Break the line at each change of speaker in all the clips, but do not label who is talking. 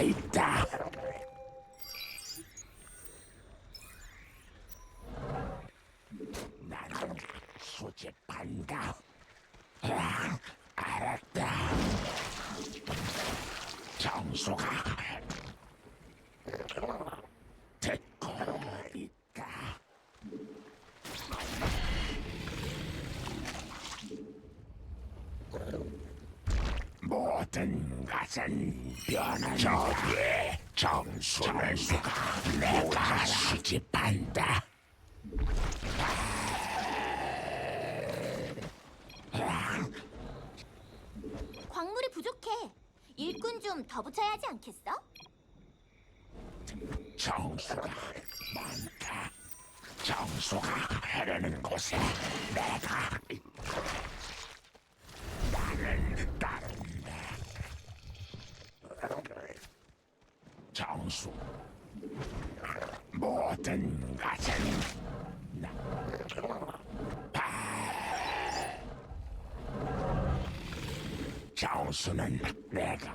있다. 나는 수집한다. 아, 알았다. 정수가 듣고 있다. 모든 것은 변한다. 내가 수집한다.
광물이 부족해. 일꾼 좀 더 붙여야 하지 않겠어?
정수가 많다. 정수가 흐르는 곳에 내가 나는 따른다. 정수 모든 것은 나 정수는 내가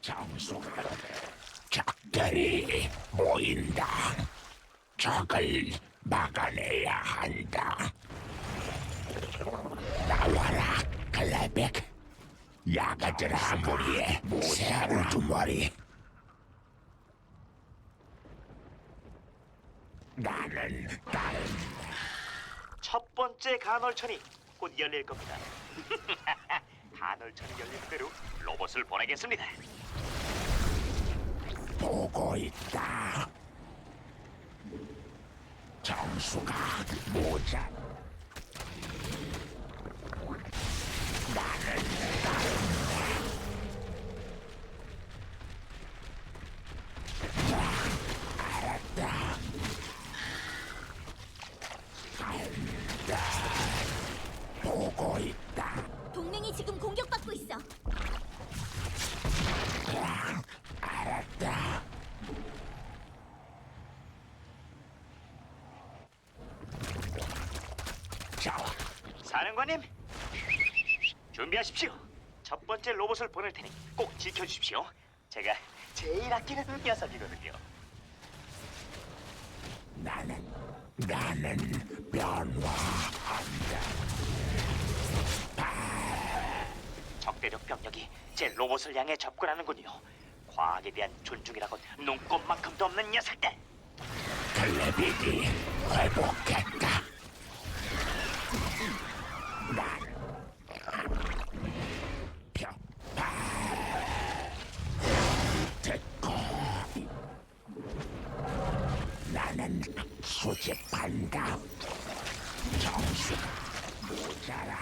정수가 적들이 모인다. 적을 막아내야 한다. 나와라, 클레 백. 야가들아 무리에 새우 두 마리. 나는 다른
첫 번째 간헐천이 곧 열릴 겁니다. 간헐천이 열릴 대로 로봇을 보내겠습니다.
보고 있다. 정수가 모자.
사령관님, 준비하십시오. 첫 번째 로봇을 보낼 테니 꼭 지켜주십시오. 제가 제일 아끼는 녀석이거든요.
나는 나는 변화한다.
적대적 병력이 제 로봇을 향해 접근하는군요. 과학에 대한 존중이라곤 눈꼽만큼도 없는 녀석들.
클레빅이 회복했다. 난 벼파 듣고 나는 수집한다. 정수가 모자라.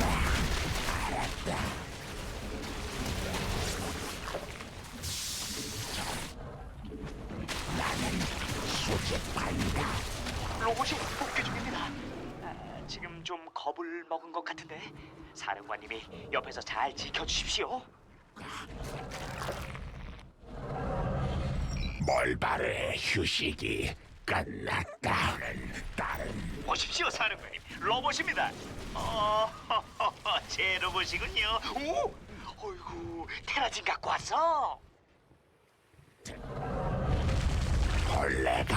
아, 알았다. 나는 수집한다.
로봇이 복귀 중입니다. 아, 지금 좀 겁을 먹은 것 같은데 사령관님이 옆에서 잘 지켜주십시오.
몰바르의 휴식이 다른
보십시오, 사령관님. 로봇입니다. 어, 제 로봇이군요. 오, 어이구, 테라진 갖고 왔어.
벌레가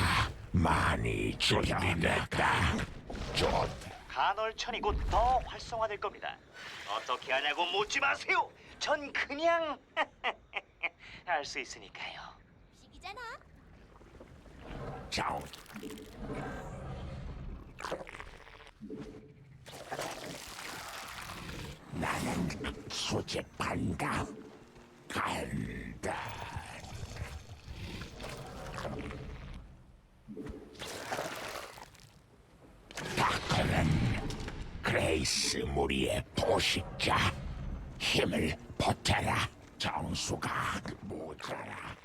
많이 준비됐다. 좋다.
간헐천이 곧 더 활성화될 겁니다. 어떻게 하냐고 묻지 마세요. 전 그냥 알 수 있으니까요.
시기잖아.
정. 나는 수집한다. 간다. 다크는 그레이스 무리의 포식자 힘을 보태라 정수가 모자라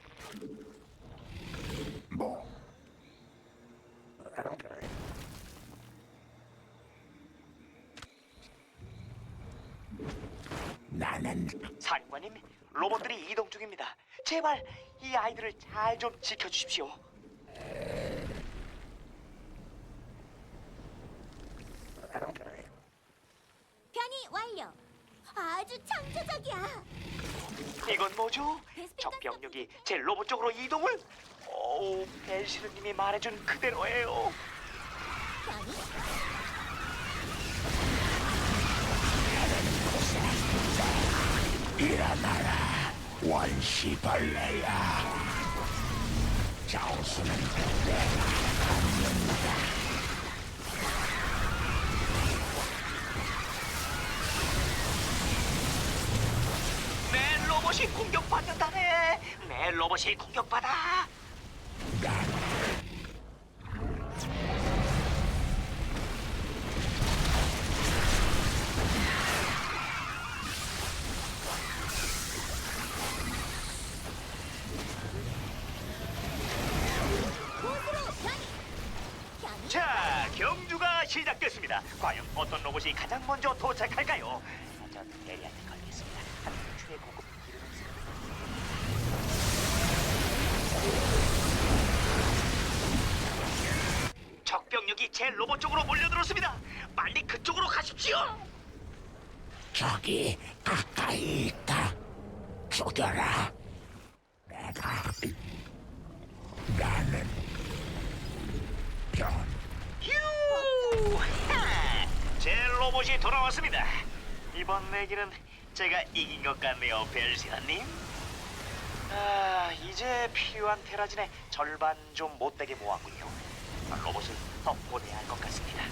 뭐 나는
사령관님, 로봇들이 이동 중입니다. 제발 이 아이들을 잘 좀 지켜주십시오.
변이 완료. 아주 창조적이야.
이건 뭐죠? 적 병력이 제 로봇 쪽으로 이동을? 오, 벨시르님이 말해준 그대로예요.
변이
일어나라 원시벌레야 정수는 내가
내 로봇이 공격받는다네. 내 로봇이 공격받아.
곳
어떤 로봇이 가장 먼저 도착할까요? 전 대리한테 걸겠습니다. 한 최고급 적병력이 제 로봇 쪽으로 몰려들었습니다. 빨리 그쪽으로 가십시오.
저기 가까이 있다 죽여라 내가 나는 변
휴! 하! 제 로봇이 돌아왔습니다. 이번 내기는 제가 이긴 것 같네요, 벨시아님. 아, 이제 필요한 테라진의 절반 좀 못되게 모았군요. 로봇을 더 보내야 할 것 같습니다.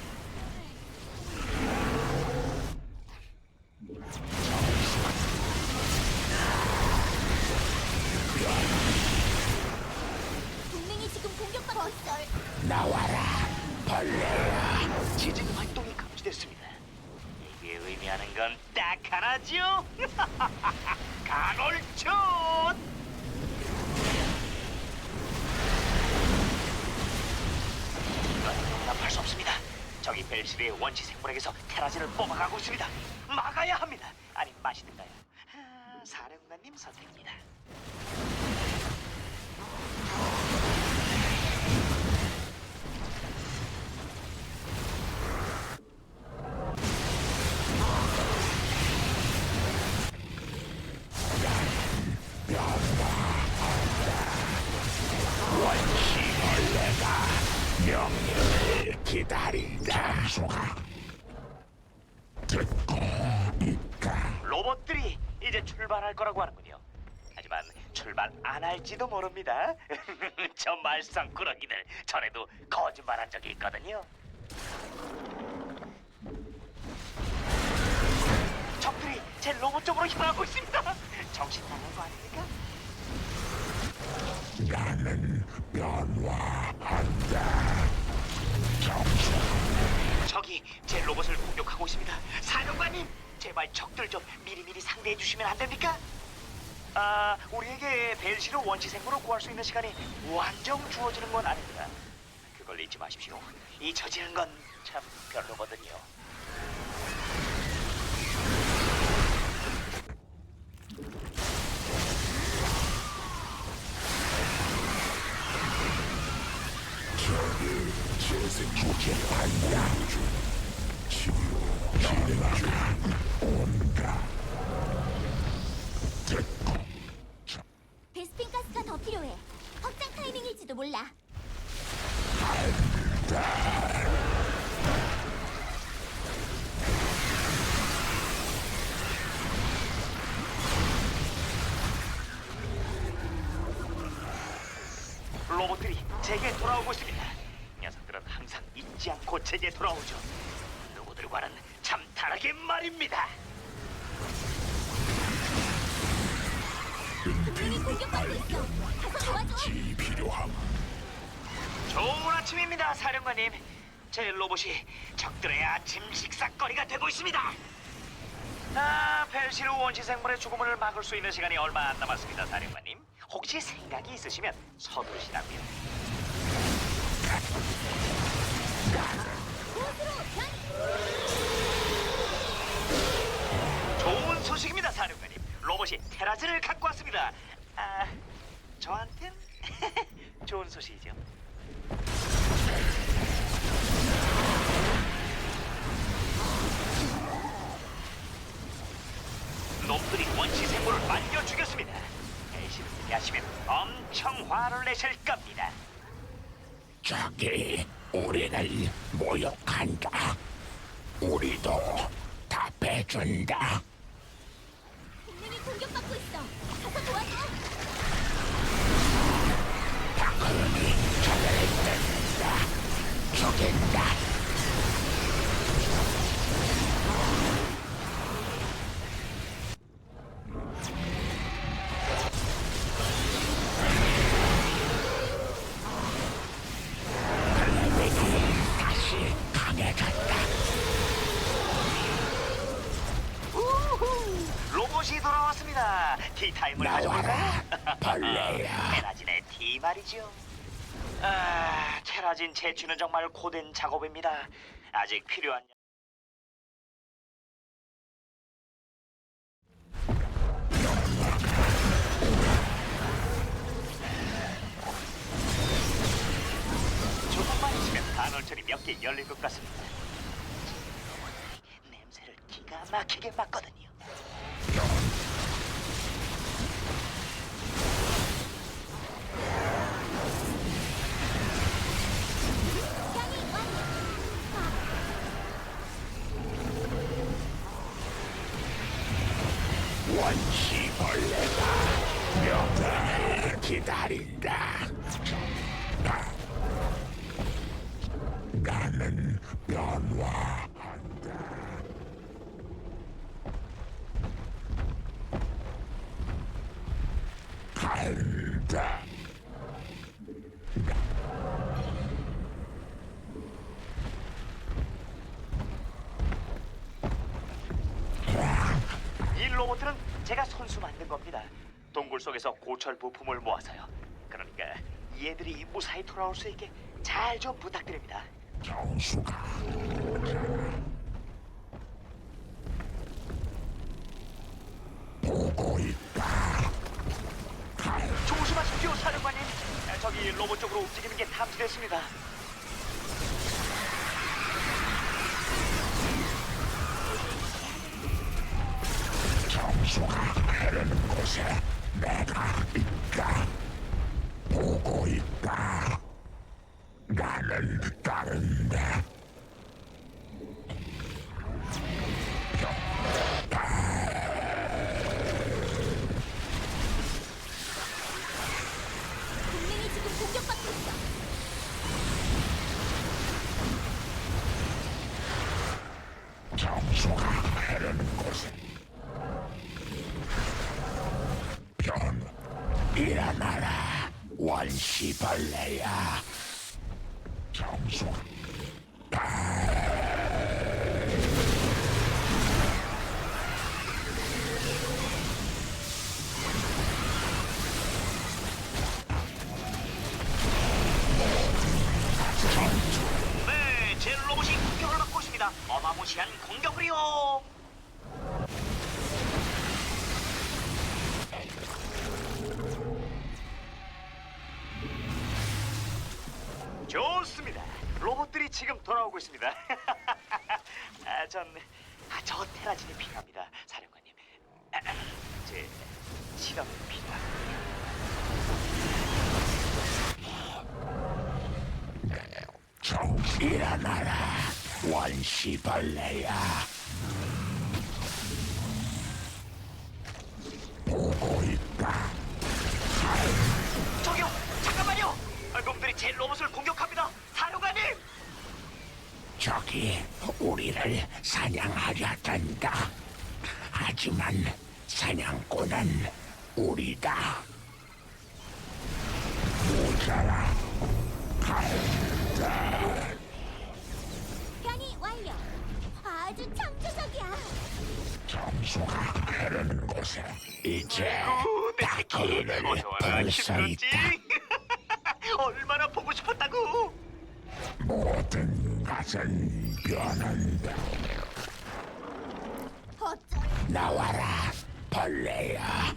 동맹이 지금 공격받고 있어.
나와라 벌레야
지진 활동이 감지됐습니다. 이게 의미하는 건 딱 하나죠. 간헐촌. 이건 용납할 수 없습니다. 저기 벨시르의 원시 생물에게서 테라진을 뽑아가고 있습니다. 막아야 합니다. 아니 마시든가요. 아, 사령관님 선택입니다.
기다린다 장수가 듣고 있다
로봇들이 이제 출발할 거라고 하는군요. 하지만 출발 안 할지도 모릅니다. 저 말썽꾸러기들 전에도 거짓말한 적이 있거든요. 적들이 제 로봇 쪽으로 향하고 있습니다. 정신 나간 거 아닙니까?
나는 변화한다
적이 제 로봇을 공격하고 있습니다. 사령관님, 제발 적들 좀 미리미리 상대해 주시면 안 됩니까? 아, 우리에게 벨시로 원시 생물을 구할 수 있는 시간이 완전 주어지는 건 아닙니다. 그걸 잊지 마십시오. 이 저지른 건참 별로거든요.
베스핀 가스가 더 필요해. 확장 타이밍일지도 몰라.
고 제게 돌아오죠. 누구들과는 참 다르게 말입니다.
동맹이 공격받고 있어. 가서 도와줘.
지 필요함
좋은 아침입니다, 사령관님. 제 로봇이 적들의 아침 식사거리가 되고 있습니다. 아, 벨시르 원시 생물의 죽음을 막을 수 있는 시간이 얼마 안 남았습니다, 사령관님. 혹시 생각이 있으시면 서두르시라고요. 좋은 소식입니다, 사령관님. 로봇이 테라즈를 갖고 왔습니다. 아, 저한텐 좋은 소식이죠. 놈들이 원시 생물을 말려 죽였습니다. 대신을 하시면 엄청 화를 내실 겁니다.
저기 우리를 모욕한다. 우리도 답해준다.
동맹이 공격받고 있어. 가서 도와줘.
다크론이 저들을 뜯는다. 죽인다.
가져볼까요?
벌레야.
테라진의 티 말이죠. 아, 테라진 채취는 정말 고된 작업입니다. 아직 필요한 조금만 있으면 간헐천이 몇 개 열릴 것 같습니다. 냄새를 기가 막히게 맡거든요.
원시벌레가 명령을 기다린다. 나, 나는 변화한다. 간다.
이 로봇들은 제가 손수 만든 겁니다. 동굴 속에서 고철 부품을 모아서요. 그러니까 얘들이 무사히 돌아올 수 있게 잘 좀 부탁드립니다.
정수가 보고 있다. 갈
조심하십시오, 사령관님. 아, 저기 로봇 쪽으로 움직이는 게 탐지됐습니다.
정수가 흐르는 곳에 내가 있다. 보고 있다. 나는 따른다.
있습니다. 어마무시한 공격을요. 좋습니다. 로봇들이 지금 돌아오고 있습니다. 아, 전, 아, 저 테라진이 필요합니다, 사령관님. 아, 제 실험이 필요합니다.
정 일어나라 원시벌레야. 보고 있다.
저기요, 잠깐만요. 아, 놈들이 제 로봇을 공격합니다, 사령관님.
적이 우리를 사냥하려 든다. 하지만 사냥꾼은 우리다. 모자라 수가 흐르는 곳에 이제
오, 내 새끼
다크를
어서 와라
볼수
힘들었지?
있다.
얼마나 보고 싶었다고
모든 것은 변한다. 나와라, 벌레야.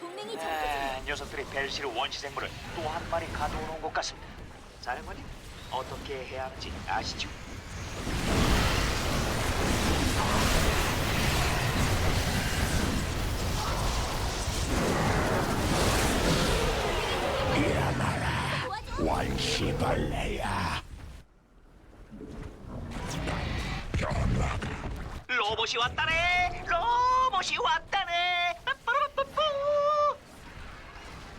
동맹이 전투
아, 녀석들이 벨시르 원시 생물을 또 한 마리 가져오는 것 같습니다 사령관님 어떻게 해야 하는지 아시죠?
원시벌레야.
로봇이 왔다네! 로봇이 왔다네! 빠빠라빠빠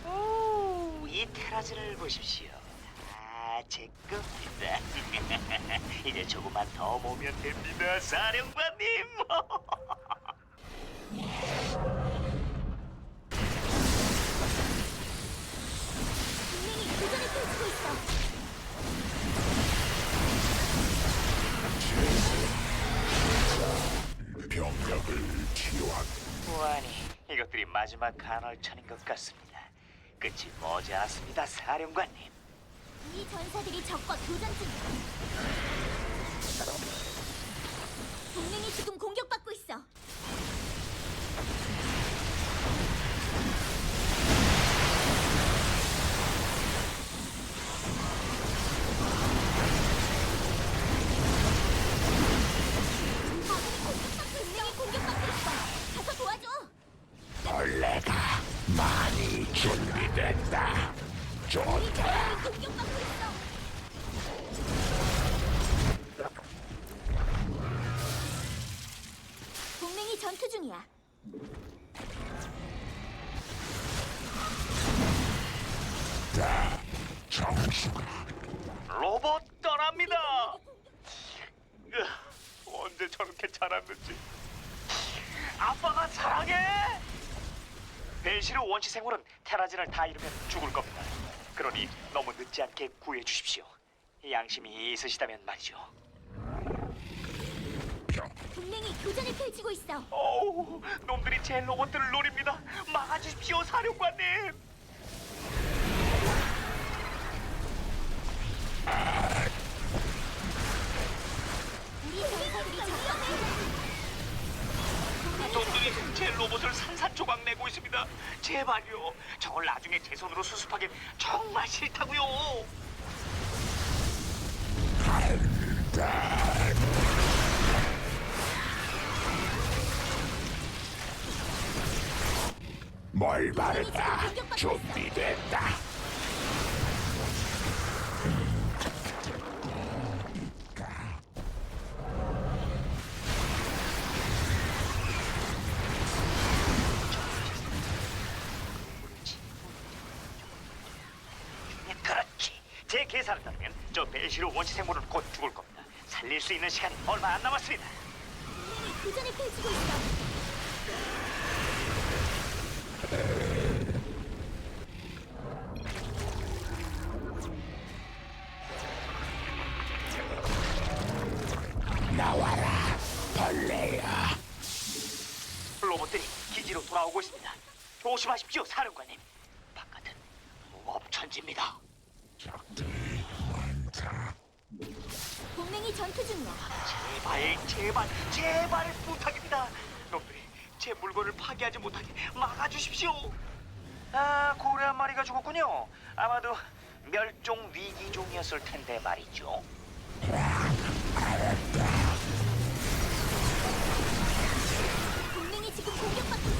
오 이 테라즈를 보십시오. 아 제 겁니다. 이제 조금만 더 모면 됩니다 사령관님 마지막 간헐천인 것 같습니다 끝이 머지않았습니다 사령관님
이 전사들이 적과 교전 중이야.
다. 정수가.
로봇 떠납니다. 으, 언제 저렇게 자랐는지. 아빠가 사랑해! 벨시르 원시 생물은 테라진을 다 잃으면 죽을 겁니다. 그러니 너무 늦지 않게 구해 주십시오. 양심이 있으시다면 말이죠.
병
동맹이 교전을 펼치고 있어.
어우 놈들이 제 로봇들을 노립니다. 막아주십시오 사령관님 놈들이 제 로봇을 산산조각 내고 있습니다. 제발요. 저걸 나중에 제 손으로 수습하기 정말 싫다고요.
뭘 바르다. 준비됐다.
계산을 따르면 저 벨시르 원시 생물은 곧 죽을 겁니다. 살릴 수 있는 시간이 얼마 안 남았습니다.
동맹이 교전을 펼치고 있어.
나와라, 벌레야.
로봇들이 기지로 돌아오고 있습니다. 조심하십시오, 사령관님. 바깥은 무법천지입니다.
적들이 많다.
동맹이 전투 중이야.
제발, 제발, 제발 부탁입니다. 놈들이 제 물건을 파괴하지 못하게 막아주십시오. 아, 고래 한 마리가 죽었군요. 아마도 멸종 위기종이었을 텐데 말이죠.
동맹이 지금 공격받고 있어.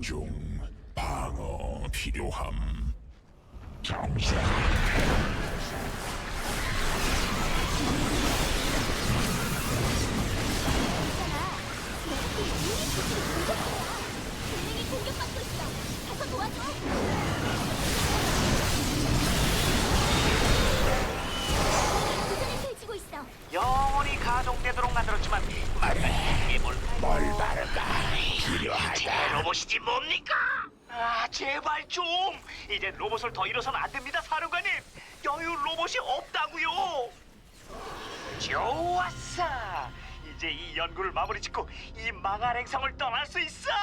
접근 중 방어 필요함.
가서.
영원히 가동되도록 만들었지만 로봇 로봇이지 뭡니까? 아 제발 좀. 이제 로봇을 더 잃어서는 안 됩니다 사령관님. 여유 로봇이 없다고요. 좋았어. 이제 이 연구를 마무리 짓고 이 망할 행성을 떠날 수 있어.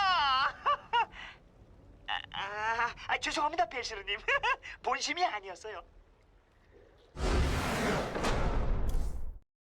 아, 아, 아, 죄송합니다 벨시르님. 본심이 아니었어요